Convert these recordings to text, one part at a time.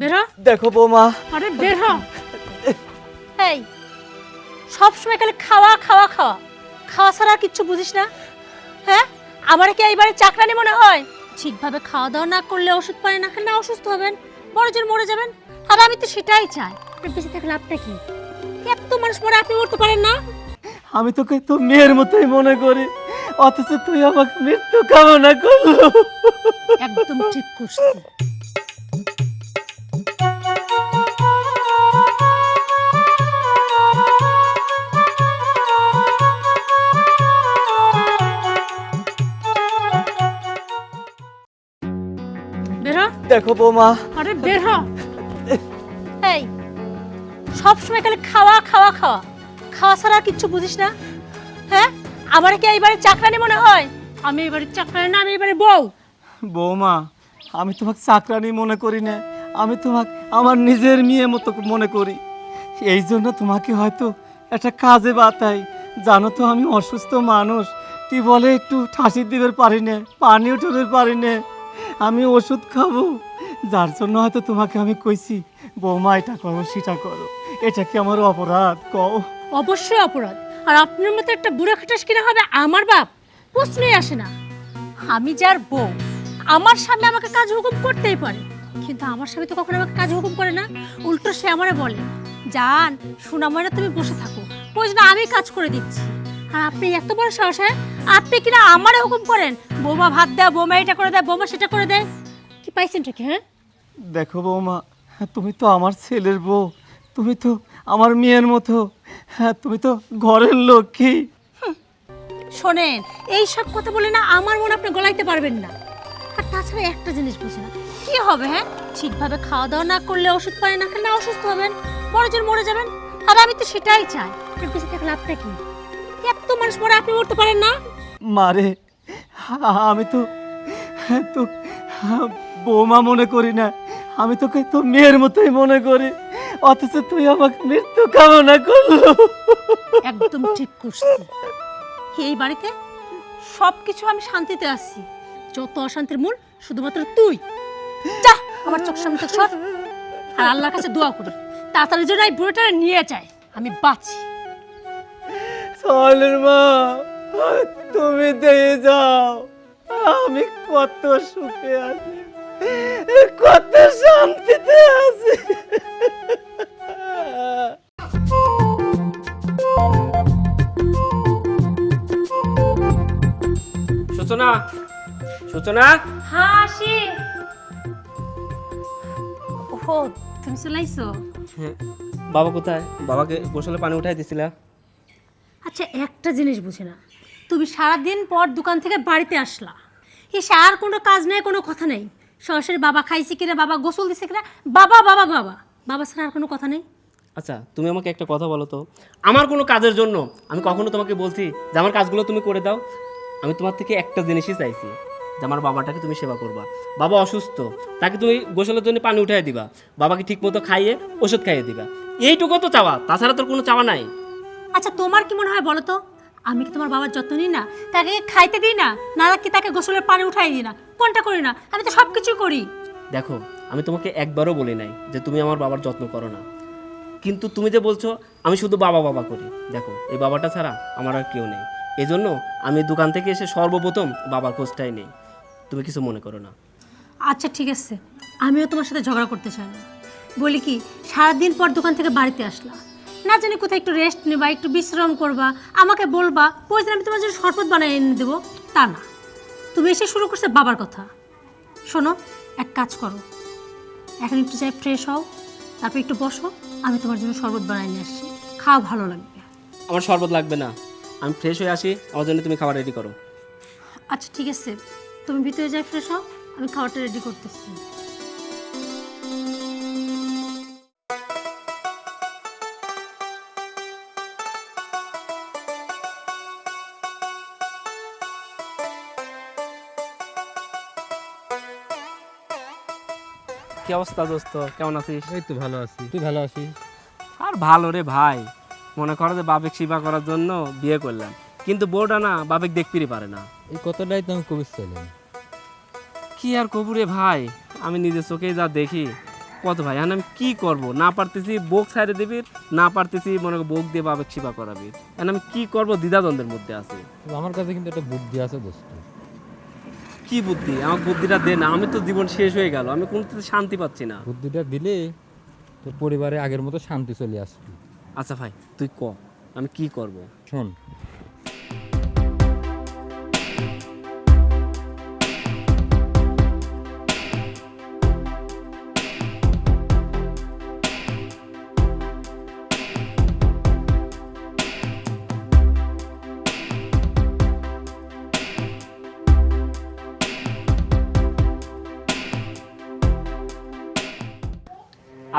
বের হ। দেখো বৌমা। আরে বের হ। এই সবসময় খালি খাওয়া খাওয়া খাওয়া। খাওয়া ছাড়া আর কিচ্ছু বুঝিস না। হ্যাঁ? আমার কি এইবারে চাকরানি মনে হয়? ঠিকভাবে খাওয়া দাওয়া না করলে ওষুধ পানি না খেলে অসুস্থ হবেন। বড় জোর মরে যাবেন। আর আমি তো সেটাই চাই। বেঁচে থাকলে লাভটা কি? এত মানুষ মরে আপনি মরতে পারেন না। আমি তোকে তো মেয়ের মতোই মনে করি। অথচ তুই আমাকে মৃত্যু কামনা করল। একদম ঠিক করছি। দেখো বৌমা। আরে বের হ। এই সবসময় খালি খাওয়া খাওয়া খাওয়া। খাওয়া ছাড়া আর কিচ্ছু বুঝিস না হ্যাঁ? আমার কি এইবারে চাকরানি মনে হয়? আমি এবারে চাকরানি না আমি এবারে বউ। বৌমা আমি তোমাকে চাকরানি মনে করি না। আমি তোমাকে আমার নিজের মেয়ে মতো মনে করি। এই জন্য তোমাকে হয়তো একটা কাজে বাতাই জানো তো আমি অসুস্থ মানুষ। তুই বলে একটু ঠাসি দিবে পারি না পানিও উঠবে পারি না। আমি ওষুধ খাব। যার জন্য হয়তো তোমাকে আমি কইছি, বৌমা, এটা করো, সেটা করো। এটা কি আমার অপরাধ? কও। অবশ্যই অপরাধ। আর আপনার মতো একটা বুড়ো খাটাস কিনা হবে আমার বাপ? প্রশ্নই আসে না। আমি যার বউ, আমার স্বামী আমাকে কাজ হুকুম করতেই পারে। কিন্তু আমার স্বামী তো কখনো আমাকে কাজ হুকুম করে না। উল্টো সে আমারে বলে, জান সোনাময়না তুমি বসে থাকো। প্রয়োজন আমি কাজ করে দিচ্ছি। আর আপনি এত বড় সাহস হ্যাঁ? আপনি কিনা আমারে হুকুম করেন, বৌমা ভাত দেয়, বৌমা এটা করে দেয়, বৌমা সেটা করে দেয়। কি পাইছেন কি হ্যাঁ? দেখো বৌমা হ্যাঁ, তুমি তো আমার ছেলের বউ তুমি তো আমার মেয়ের মতো হ্যাঁ তুমি তো ঘরের লক্ষ্মী। শোনেন এই সব কথা বলে না আমার মনে আপনি গলাইতে পারবেন না। আর তাছাড়া একটা জিনিস বুঝে না কি হবে হ্যাঁ? ঠিকভাবে খাওয়া দাওয়া না করলে ওষুধ পায় না খেলে অসুস্থ হবেন বড় জোর মরে যাবেন আর আমি তো সেটাই চাই। আপনার বেঁচে থাকলে লাভটা কি? এত মানুষ মরে আপনি মরতে পারেন না? মারে আমি তো তো বৌমা মনে করি না। আমি তোকে তো মেয়ের মতোই মনে করি অথচ তুই আমাকে মৃত্যু কামনা করল। একদম ঠিক করছি। এই বাড়িতে সব কিছু আমি শান্তিতে আছি। যত অশান্তির মূল শুধুমাত্র তুই। যা আমার চোখ সামনে সর আর আল্লাহর কাছে দোয়া করি তাড়াতাড়ি যেন এই বুড়োটা নিয়ে যায়। আমি বাঁচি। চলের মা তুমি দিয়ে যাও। আমি কত সুখে আছি। কত শান্তিতে আছি। সূচনা সূচনা? হাসি ও তুমি চলে আইছো? হ্যাঁ বাবা কোথায়? বাবাকে গোসলে পানি উঠাই দিছিলা। আচ্ছা একটা জিনিস বুঝি না। তুমি সারাদিন পর দোকান থেকে বাড়িতে আসলা। এসে আর কোনো কাজ নেই কোনো কথা নেই। সরাসরি বাবা খাইছে কিনা বাবা গোসল দিছে কিনা বাবা বাবা বাবা। বাবা ছাড়া আর কোনো কথা নেই। আচ্ছা তুমি আমাকে একটা কথা বলো তো। আমার কোনো কাজের জন্য আমি কখনো তোমাকে বলছি যে আমার কাজগুলো তুমি করে দাও। আমি তোমার থেকে একটা জিনিসই চাইছি যে আমার বাবাটাকে তুমি সেবা করবা। বাবা অসুস্থ তাকে তুমি গোসলের জন্য পানি উঠাই দিবা। বাবাকে ঠিক মতো খাইয়ে ওষুধ খাইয়ে দিবা। এইটুকু তো চাওয়া তাছাড়া তোর কোনো চাওয়া নাই। আচ্ছা তোমার কি মনে হয় বলো তো? আমি কি তোমার বাবার যত্ন নিই না? তাকে খাইতে দিই না? না কি তাকে গোসলের পানি উঠাই দিই না? কোনটা করি না? আমি তো সব কিছুই করি। দেখো আমি তোমাকে একবারও বলি নাই যে তুমি আমার বাবার যত্ন করো না। কিন্তু তুমি যে বলছো আমি শুধু বাবা বাবা করি। দেখো এই বাবাটা ছাড়া আমার আর কেউ নেই। এজন্য আমি দোকান থেকে এসে সর্বপ্রথম বাবার খোঁজটাই নেই। তুমি কিছু মনে করো না। আচ্ছা ঠিক আছে। আমিও তোমার সাথে ঝগড়া করতে চাই না। বলি কি সারাদিন পর দোকান থেকে বাড়িতে আসলা। না জানি কোথায় একটু রেস্ট নেবা একটু বিশ্রাম করবা আমাকে বলবা প্রয়োজন আমি তোমার জন্য শরবত বানিয়ে এনে দেবো। তা না। তুমি এসে শুরু করছে বাবার কথা। শোনো এক কাজ করো। এখন একটু যাই ফ্রেশ হও তারপর একটু বসো আমি তোমার জন্য শরবত বানিয়ে নিয়ে আসছি। খাওয়া ভালো লাগবে। আমার শরবত লাগবে না। আমি ফ্রেশ হয়ে আসি আমার জন্য তুমি খাবার রেডি করো। আচ্ছা ঠিক আছে। তুমি ভিতরে যাই ফ্রেশ হও আমি খাবারটা রেডি করতেছি। কি অবস্থা দোস্ত? কেমন আছিস? এই তো ভালো আছি। তুই ভালো আছিস? আর ভালো রে ভাই। মনে করো যে বাবেক সেবা করার জন্য বিয়ে করলাম। কিন্তু বউটা না বাবেক দেখতেই পারে না। এই কথাটাই তো আমি কবির চাইলাম কি আর কবুরে ভাই? আমি নিজের চোখে যা দেখি কত ভাই। এখন আমি কি করব? না পারতেছি বোক সাইডে দিবি না পারতেছি মনে করো বোক দিয়ে বাবেক সেবা করাবি। এখন আমি কি করব? দ্বিধাদ্বন্দ্বের মধ্যে আছে। আমার কাছে কিন্তু একটা বুদ্ধি আছে দোস্ত। কি বুদ্ধি? আমার বুদ্ধিটা দে না আমি তো জীবন শেষ হয়ে গেল আমি কোনো শান্তি পাচ্ছি না। বুদ্ধিটা দিলে তোর পরিবারে আগের মতো শান্তি চলে আসবে। আচ্ছা ভাই তুই ক আমি কি করব? শোন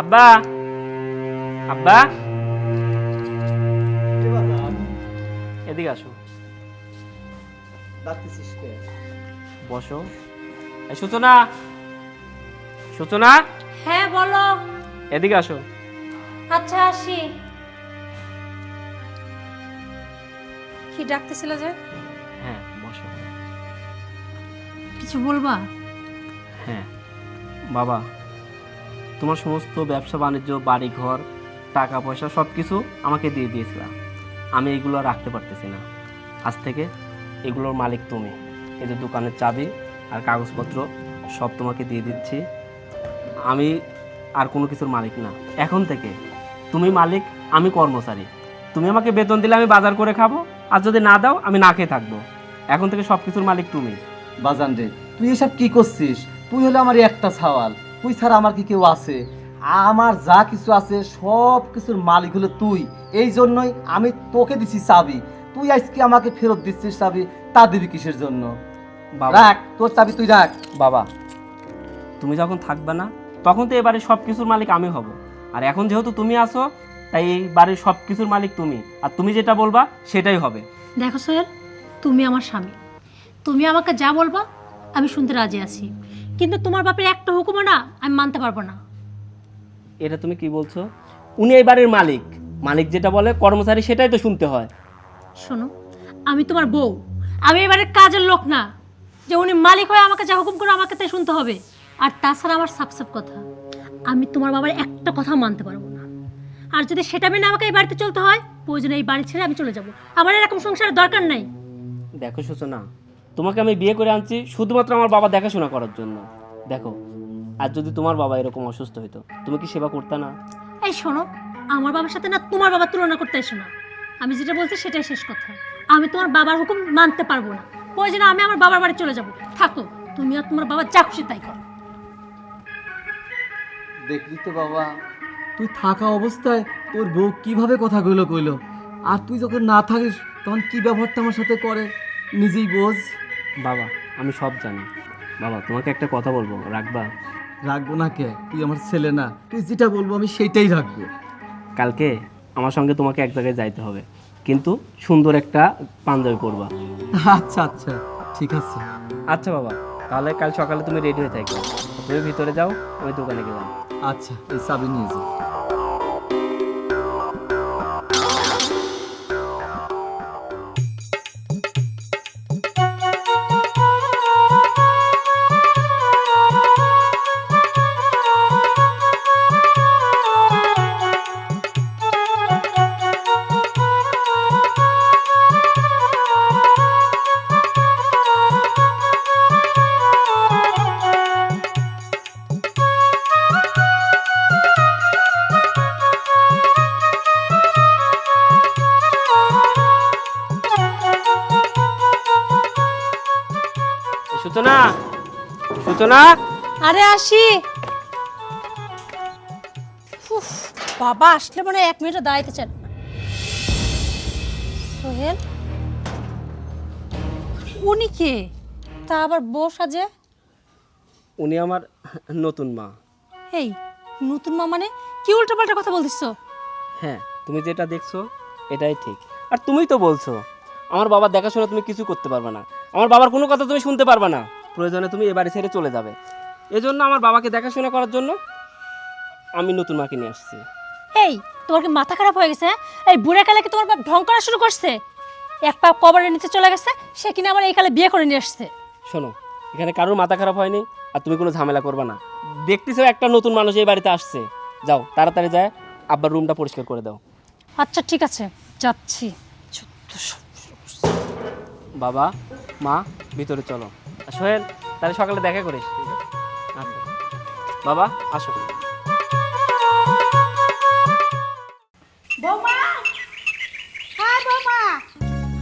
আব্বা? আব্বা? এদিকে আসো। বসো। এই সূচনা। সূচনা? হ্যাঁ বলো। এদিকে আসো। আচ্ছা আসি। কি ডাকতেছিল যে? হ্যাঁ বসো। কিছু বলবা? হ্যাঁ। বাবা। তোমার সমস্ত ব্যবসা, বাণিজ্য বাড়ি ঘর টাকা পয়সা সব কিছু আমাকে দিয়ে দিয়েছিলাম আমি এগুলো রাখতে পারতেছি না। আজ থেকে এগুলোর মালিক তুমি। এই যে দোকানের চাবি আর কাগজপত্র সব তোমাকে দিয়ে দিচ্ছি। আমি আর কোনো কিছুর মালিক না। এখন থেকে তুমি মালিক, আমি কর্মচারী। তুমি আমাকে বেতন দিলে আমি বাজার করে খাব। আর যদি না দাও, আমি না খেয়ে থাকব। এখন থেকে সব কিছুর মালিক তুমি। বাজান রে, তুই এসব কি করছিস? তুই হলে আমার একটা সওয়াল। তুই ছাড়া আমার কি কেউ আছে? আমার যা কিছু আছে সব কিছুর মালিক হলো তুই। এই জন্যই আমি তোকে দিছি চাবি। তুই আজকে আমাকে ফেরত দিচ্ছিস চাবি তা দিবি কিসের জন্য? রাখ তোর চাবি তুই রাখ। বাবা তুমি যখন থাকবে না তখন তো এবারে সব কিছুর মালিক আমি হব। আর এখন যেহেতু তুমি আছো তাই এই বাড়ির সব কিছুর মালিক তুমি। আর তুমি যেটা বলবা সেটাই হবে। দেখো সোহেল তুমি আমার স্বামী। তুমি আমাকে যা বলবা আমি শুনতে রাজি আছি। কিন্তু তোমার বাপের একটা হুকুমও না আমি মানতে পারব না। এটা তুমি কি বলছো? উনি এই বাড়ির মালিক। মালিক যেটা বলে কর্মচারী সেটাই তো শুনতে হয়। শোনো আমি তোমার বউ। আমি এবারে কাজের লোক না। যে উনি মালিক হয়ে আমাকে যা হুকুম করে আমাকে তাই শুনতে হবে। আর তাছাড়া আমার সাপ সাপ কথা আমি তোমার বাবার একটা কথা মানতে পারব না। আর যদি সেটা মেনে আমাকে এই বাড়িতে চলতে হয় প্রয়োজনে এই বাড়ি ছেড়ে আমি চলে যাব। আমার এরকম সংসারের দরকার নাই। দেখো সূচনা তোমাকে আমি বিয়ে করে আনছি শুধুমাত্র আমার বাবা দেখাশোনা করার জন্য। দেখো আর যদি তোমার বাবা এরকম অসুস্থ হতো তুমি কি সেবা করতে না? এই শোনো আমার বাবার সাথে না তোমার বাবার তুলনা করতে এসো না। আমি যেটা বলছি সেটাই শেষ কথা। আমি তোমার বাবার হুকুম মানতে পারব না। প্রয়োজনে আমি আমার বাবার বাড়ি চলে যাব। থাকো তুমি আর তোমার বাবা যা খুশি তাই করো। দেখলি তো বাবা তুই থাকা অবস্থায় তোর বউ কীভাবে কথাগুলো কইলো? আর তুই যখন না থাকিস তখন কি ব্যবহারটা আমার সাথে করে? নিজেই বোঝ। বাবা আমি সব জানি। বাবা তোমাকে একটা কথা বলব রাখবা? রাখব না কে? তুই আমার ছেলে না। তুই যেটা বলব আমি সেইটাই রাখব। কালকে আমার সঙ্গে তোমাকে এক জায়গায় যাইতে হবে। কিন্তু সুন্দর একটা পাঞ্জাবি পরবা। আচ্ছা আচ্ছা। ঠিক আছে। আচ্ছা বাবা। তাহলে কাল সকালে তুমি রেডি হয়ে থাকবে। তুমি ভিতরে যাও আমি দোকানে গেলাম। আচ্ছা এই চাবি নিয়ে যা সূচনা আরে আসি। উফ, বাবা আসলে মনে এক মিনিটও দাঁড়াইতে চান না। সোহেল উনি কে? তা আবার বউ সাজে? উনি আমার নতুন মা। এই নতুন মা মানে? কি উল্টোপাল্টা কথা বলতেছো? হ্যাঁ তুমি যেটা দেখছ এটাই ঠিক। আর তুমিই তো বলছো আমার বাবার দেখাশোনা তুমি কিছু করতে পারবে না। আমার বাবার কোনো কথা তুমি শুনতে পারবে না। প্রয়োজনে তুমি এ বাড়ি ছেড়ে চলে যাবে। এজন্য আমার বাবাকে দেখাশোনা করার জন্য আমি নতুন মাকে নিয়ে আসছি। এই তোমার কি মাথা খারাপ হয়ে গেছে হ্যাঁ? এই বুড়ে কালে কি তোমার বাপ ঢং করা শুরু করছে? এক পা কবরের নিচে চলে গেছে সে কিনা আবার এই কালে বিয়ে করে নিয়ে আসছে। শোনো এখানে কারোর মাথা খারাপ হয়নি আর তুমি কোনো ঝামেলা করবে না। দেখতেছো একটা নতুন মানুষ এই বাড়িতে আসছে। যাও তাড়াতাড়ি যায় আব্বার রুমটা পরিষ্কার করে দাও। আচ্ছা ঠিক আছে যাচ্ছি। বাবা মা ভিতরে চলো। সোহেল তাহলে সকালে দেখা করিস। আচ্ছা। বাবা আসো। বৌমা! হ্যাঁ বৌমা।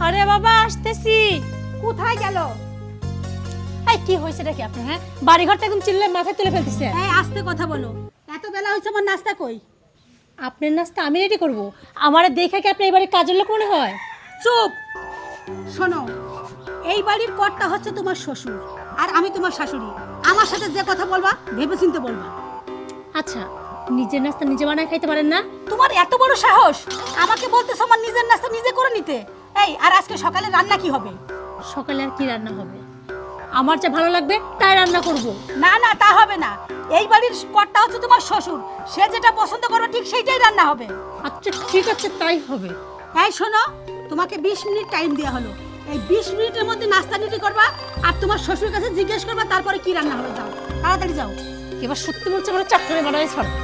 আরে বাবা আসতেছি। কোথায় গেল? এই কি হয়েছে নাকি আপনার হ্যাঁ? বাড়ি ঘরটা একদম চিল্লে মাথায় তুলে ফেলতেছে। এই আস্তে কথা বলো। এত বেলা হয়েছে আমার নাস্তা কই? আপনার নাস্তা আমি রেডি করব। আমার দেখে কি আপনি এবারে কাজের লোক মনে হয়? চুপ! শোনো এই বাড়ির কর্তা হচ্ছে তোমার শ্বশুর আর আমি তোমার শাশুড়ি। আমার সাথে যে কথা বলবা ভেবে চিনতে বলবা। আচ্ছা নিজের নাস্তা নিজে বানায় খাইতে পারেন না? তোমার এত বড় সাহস! আমাকে বলতেছো আমার নিজের নাস্তা নিজে করে নিতে। এই আর আজকে সকালে রান্না কি হবে? সকালে আর কি রান্না হবে? আমার যা ভালো লাগবে তাই রান্না করব। না না তা হবে না। এই বাড়ির কর্তা হচ্ছে তোমার শ্বশুর। সে যেটা পছন্দ করবে ঠিক সেইটাই রান্না হবে। আচ্ছা ঠিক আছে তাই হবে। এই শোনো তোমাকে বিশ মিনিট টাইম দেওয়া হলো। এই বিশ মিনিটের মধ্যে নাস্তা রেডি করবা আর তোমার শ্বশুর কাছে জিজ্ঞেস করবা তারপরে কি রান্না হবে যাও। তাড়াতাড়ি যাও। এবার সত্যি বলছে মানে চাকরি বানাই ছাড়বে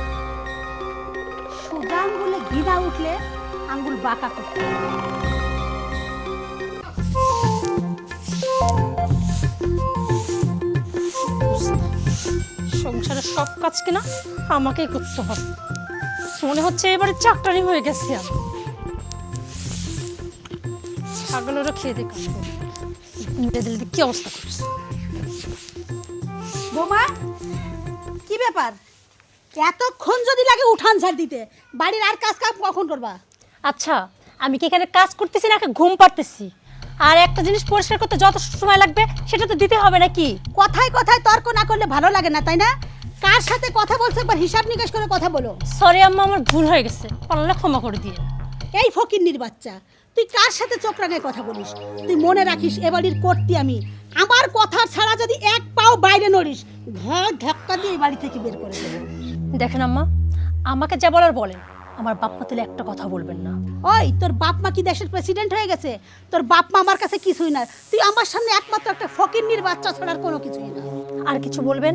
সোজা আঙ্গুলে ঘিরা উঠলে আঙ্গুল বাঁকা করতে। সংসারের সব কাজ কিনা আমাকেই করতে হবে। মনে হচ্ছে এবারে চাকরানি হয়ে গেছে আমি। ছাগলেরও খেয়ে কাজ দিলে দিলে কি অবস্থা করছে? বোমা কি ব্যাপার? এতক্ষণ যদি লাগে উঠান ঝাড় দিতে বাড়ির আর কাজ কাম কখন করবা? আচ্ছা আমি কি এখানে কাজ করতেছি না ঘুম পারতেছি আর একটা জিনিস পরিষ্কার করতে যত সময় লাগবে সেটা তো দিতে হবে নাকি? কথায় কথায় তর্ক না করলে ভালো লাগে না তাই না? কার সাথে কথা বলছো একবার হিসাব নিকাশ করে কথা বলো। সরি আম্মা আমার ভুল হয়ে গেছে। পারলে ক্ষমা করে দিয়ে। এই ফকিন্নির বাচ্চা। তুই কার সাথে রাঙায় কথা বলিস? তুই মনে রাখিস এ বাড়ির করতি আমি। আমার কথা ছাড়া যদি এক পাও বাইরে নড়িস ঘর ধাক্কা দিয়ে এই বাড়ি থেকে বের করে দেবো। দেখেন আম্মা আমাকে যা বলার বলেন আমার বাপ মা তুলে একটা কথা বলবেন না। ওই তোর বাপ মা কি দেশের প্রেসিডেন্ট হয়ে গেছে? তোর বাপ মা আমার কাছে কিছুই না। তুই আমার সামনে একমাত্র একটা ফকিন্নির বাচ্চা ছাড়ার কোনো কিছুই না। আর কিছু বলবেন?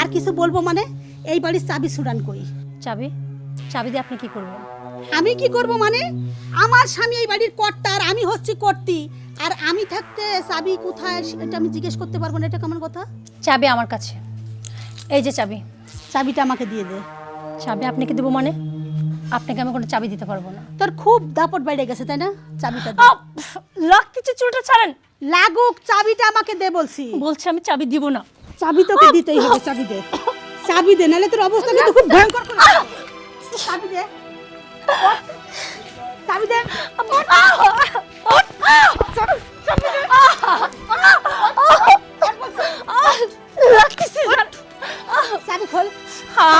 আর কিছু বলব মানে এই বাড়ির চাবি সুরান কই? চাবি? চাবি দিয়ে আপনি কি করবেন? আমি কি করব মানে? আমার স্বামী এই বাড়ির কর্তা আর আমি হচ্ছি কর্তি। আর আমি থাকতে চাবি কোথায় এটা আমি জিজ্ঞেস করতে পারব না এটা কেমন কথা? চাবি আমার কাছে। এই যে চাবি। চাবিটা আমাকে দিয়ে দে। চাবি আপনাকে দেবো মানে? আপনাকে আমি কোনো চাবি দিতে পারব না। তোর খুব দাপট বাইরে গেছে তাই না? চাবিটা দে। লাখ কিছু চুলটা ছাড়েন। লাগুক চাবিটা আমাকে দে বলছি। বলছে আমি চাবি দিব না। চাবি তোকে দিতেই হবে চাবি দে। চাবি দে নাহলে তোর অবস্থা কিন্তু খুব ভয়ঙ্কর করে দেব। চাবি দে। চাবি দে। চাবি খোল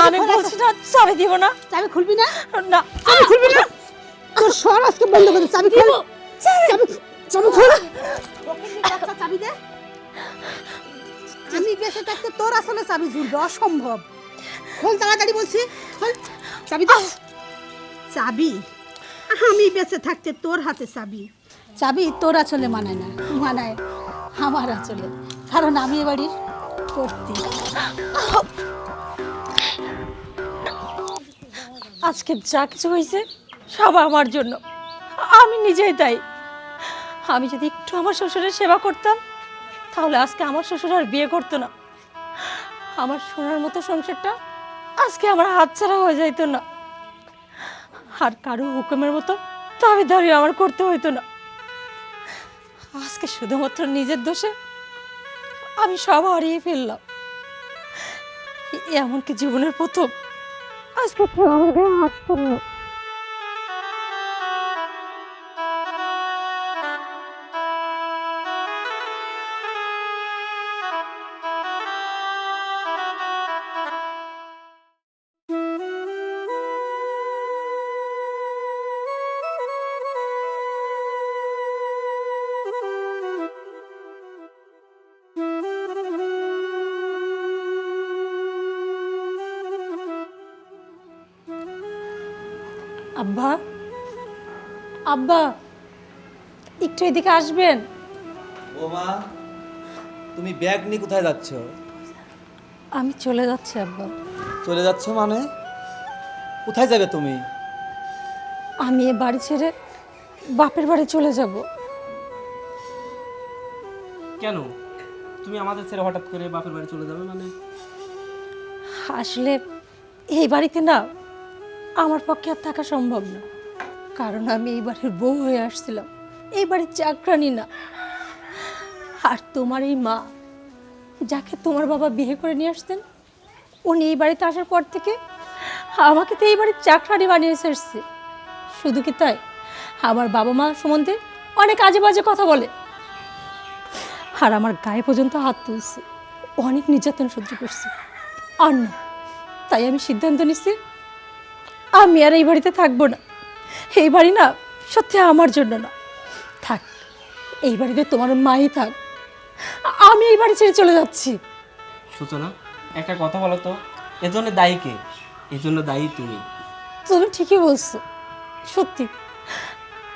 আমি বলছি চাবি দিব না চাবি খুলবি না না চাবি খুলবি না সর আজকে বন্ধ করে চাবি খোল চাবি চাবি খোল চাবি দে আমি বেঁচে থাকতে তোর আসলে চাবি ঝুলবে অসম্ভব খোল তাড়াতাড়ি বলছি খোল চাবি দে চাবি? আমি বেঁচে থাকতে তোর হাতে চাবি। চাবি তোর আচলে মানায় না, মানায় আমার আচলে। কারণ আমি এ বাড়ির করতি আজকে যা কিছু হয়েছে, সব আমার জন্য। আমি নিজেই তাই আমি যদি একটু আমার শ্বশুরের সেবা করতাম, তাহলে আজকে আমার শ্বশুর আর বিয়ে করতো না। আমার সোনার মতো সংসারটা আজকে আমার হাতছাড়া হয়ে যাইতো না। আর কারও হুকুমের মতো তবে দাবি আমার করতে হইতো না। আজকে শুধুমাত্র নিজের দোষে আমি সব হারিয়ে ফেললাম। এমনকি জীবনের প্রথম। আজকে আমার গায়ে হাত তুললো আব্বা আব্বা একটু এদিকে আসবেন। ও মা তুমি ব্যাগ নিয়ে কোথায় যাচ্ছ? আমি চলে যাচ্ছি আব্বা। চলে যাচ্ছ মানে? কোথায় যাবে তুমি? আমি এ বাড়ি ছেড়ে বাপের বাড়ি চলে যাব। কেন? তুমি আমাদের ছেড়ে হঠাৎ করে বাপের বাড়ি চলে যাবে মানে? আসলে এই বাড়িতে না আমার পক্ষে আর থাকা সম্ভব না। কারণ আমি এই বাড়ির বউ হয়ে আসছিলাম। এই বাড়ির চাকরানি না। আর তোমার এই মা, যাকে তোমার বাবা বিয়ে করে নিয়ে আসতেন, উনি এই বাড়িতে আসার পর থেকে আমাকে তো এই বাড়ির চাকরানি বানিয়ে এসেছে। শুধু কি তাই? আমার বাবা মা সম্বন্ধে অনেক আজে বাজে কথা বলে। আর আমার গায়ে পর্যন্ত হাত তুলছে। অনেক নির্যাতন সহ্য করছে। আর না, তাই আমি সিদ্ধান্ত নিচ্ছি আমি আর এই বাড়িতে থাকব না। এই বাড়ি না সত্যি আমার জন্য না। থাক এই বাড়িতে তোমার মাই থাক। আমি এই বাড়ি ছেড়ে চলে যাচ্ছি। সূচনা একটা কথা বলো তো এজন্য দায়ী কে? এজন্য দায়ী তুমি। তুমি ঠিকই বলছো সত্যি।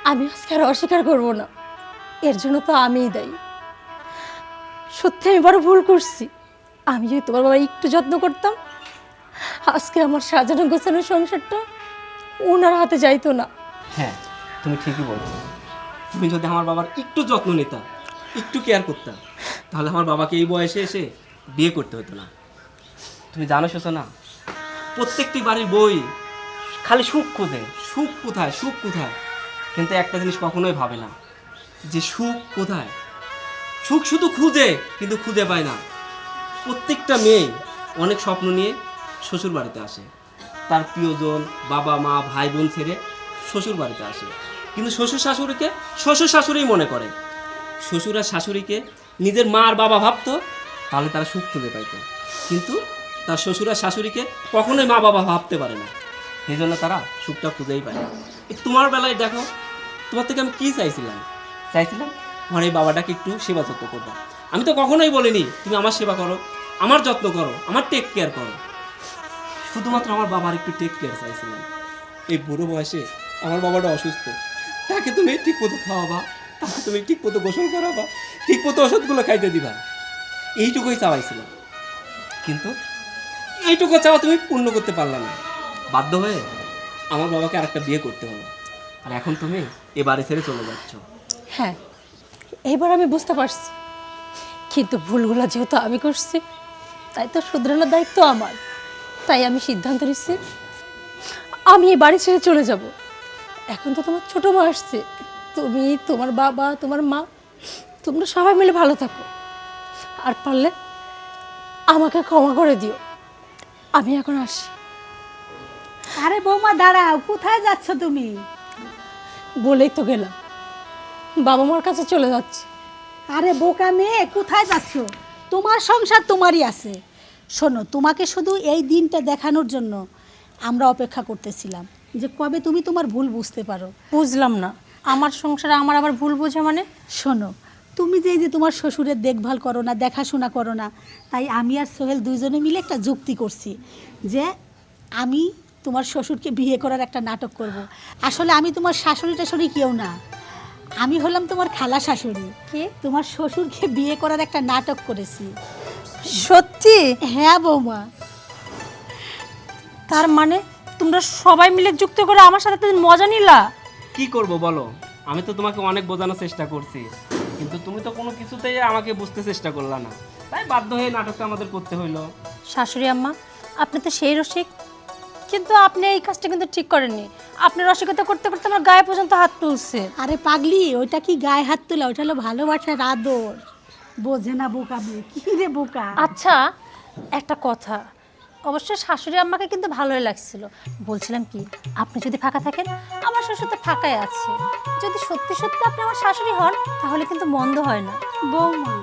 আমি আজকে আর অস্বীকার করব না। এর জন্য তো আমিই দায়ী। সত্যি আমি বড় ভুল করছি। আমি যদি তোমার বাবা একটু যত্ন করতাম আজকে আমার সাজানো গোছানো সংসারটা ওনার হাতে যাইতো না। হ্যাঁ তুমি ঠিকই বলছো। তুমি যদি আমার বাবার একটু যত্ন নিতা, একটু কেয়ার করতাম তাহলে আমার বাবাকে এই বয়সে এসে বিয়ে করতে হতো না। তুমি জানো শোষো না, প্রত্যেকটি বাড়ির বই খালি সুখ খোঁজে, সুখ কোথায় সুখ কোথায়? কিন্তু একটা জিনিস কখনোই ভাবে না, যে সুখ কোথায়? সুখ শুধু খুঁজে, কিন্তু খুঁজে পায় না। প্রত্যেকটা মেয়ে অনেক স্বপ্ন নিয়ে শ্বশুর বাড়িতে আসে। তার প্রিয়জন বাবা মা ভাই বোন ছেড়ে শ্বশুর বাড়িতে আসে। কিন্তু শ্বশুর শাশুড়িকে শ্বশুর শাশুড়ি মনে করে। শ্বশুর আর শাশুড়িকে নিজের মা আর বাবা ভাবতো তাহলে তারা সুখ খুঁজে পাইতো। কিন্তু তার শ্বশুর আর শাশুড়িকে কখনোই মা বাবা ভাবতে পারে না। সেই জন্য তারা সুখটা খুঁজেই পায় না। তোমার বেলায় দেখো তোমার থেকে আমি কী চাইছিলাম? চাইছিলাম? আমার এই বাবাটাকে একটু সেবা যত্ন করব। আমি তো কখনোই বলিনি তুমি আমার সেবা করো আমার যত্ন করো আমার টেক কেয়ার করো। শুধুমাত্র আমার বাবার একটু টেক কেয়ার চাইছিলাম। এই বুড়ো বয়সে আমার বাবাটা অসুস্থ। তাকে তুমি ঠিক মতো খাওয়াবা তাকে তুমি ঠিক মতো গোসল করাবা ঠিক মতো ওষুধগুলো খাইতে দিবা। এইটুকুই চাওয়াইছিলাম। কিন্তু এইটুকু চাওয়া তুমি পূর্ণ করতে পারলা না। বাধ্য হয়ে আমার বাবাকে আরেকটা বিয়ে করতে হলো। আর এখন তুমি এ বাড়ি ছেড়ে চলে যাচ্ছ। হ্যাঁ এইবার আমি বুঝতে পারছি। কিন্তু ভুলগুলো যেহেতু আমি করছি তাই তো শুধরানোর দায়িত্ব আমার। তাই আমি সিদ্ধান্ত নিচ্ছি আমি এই বাড়ি ছেড়ে চলে যাব। এখন তো তোমার ছোটো মা আসছে। তুমি তোমার বাবা তোমার মা তোমরা সবাই মিলে ভালো থাকো। আর পারলে আমাকে ক্ষমা করে দিও। আমি এখন আসি আরে বৌমা দাঁড়াও কোথায় যাচ্ছ তুমি? বলেই তো গেলাম। বাবা মার কাছে চলে যাচ্ছে। আরে বোকা মেয়ে কোথায় যাচ্ছ? তোমার সংসার তোমারই আছে। শোনো তোমাকে শুধু এই দিনটা দেখানোর জন্য আমরা অপেক্ষা করতেছিলাম যে কবে তুমি তোমার ভুল বুঝতে পারো। বুঝলাম না। আমার সংসারে আমার আবার ভুল বোঝা মানে? শোনো তুমি যে যে তোমার শ্বশুরের দেখভাল করো না দেখাশোনা করো না তাই আমি আর সোহেল দুইজনে মিলে একটা যুক্তি করছি যে আমি তোমার শ্বশুরকে বিয়ে করার একটা নাটক করব। আসলে আমি তোমার শাশুড়ি টাশুড়ি কেউ না। আমি হলাম তোমার খালা শাশুড়ি। কে? তোমার শ্বশুরকে বিয়ে করার একটা নাটক করেছি। সত্যি? হ্যাঁ বৌমা। তার মানে তোমরা সবাই মিলে যুক্ত করে আমার সাথে এতদিন মজা নিলা? কি করব বলো? আমি তো তোমাকে অনেক বোঝানোর চেষ্টা করছি। কিন্তু তুমি তো কোনো কিছুতেই আমাকে বুঝতে চেষ্টা করলা না। তাই বাধ্য হয়ে নাটকটা আমাদের করতে হইল। শাশুড়ি আম্মা আপনি তো সেই রসিক। কিন্তু আপনি এই কাজটা কিন্তু ঠিক করেননি। আপনি রসিকতা করতে করতে আমার গায়ে পর্যন্ত হাত তুলছে। আরে পাগলি ওইটা কি গায়ে হাত তোলা? ওইটা হলো ভালোবাসার আদর। বোঝে না বোকা মেয়ে কি রে বোকা? আচ্ছা একটা কথা। অবশ্য শাশুড়ি আম্মাকে কিন্তু ভালোই লাগছিল। বলছিলাম কি আপনি যদি ফাঁকা থাকেন আমার শ্বশুর তো ফাঁকাই আছে। যদি সত্যি সত্যি আপনি আমার শাশুড়ি হন তাহলে কিন্তু মন্দ হয় না। বৌমা।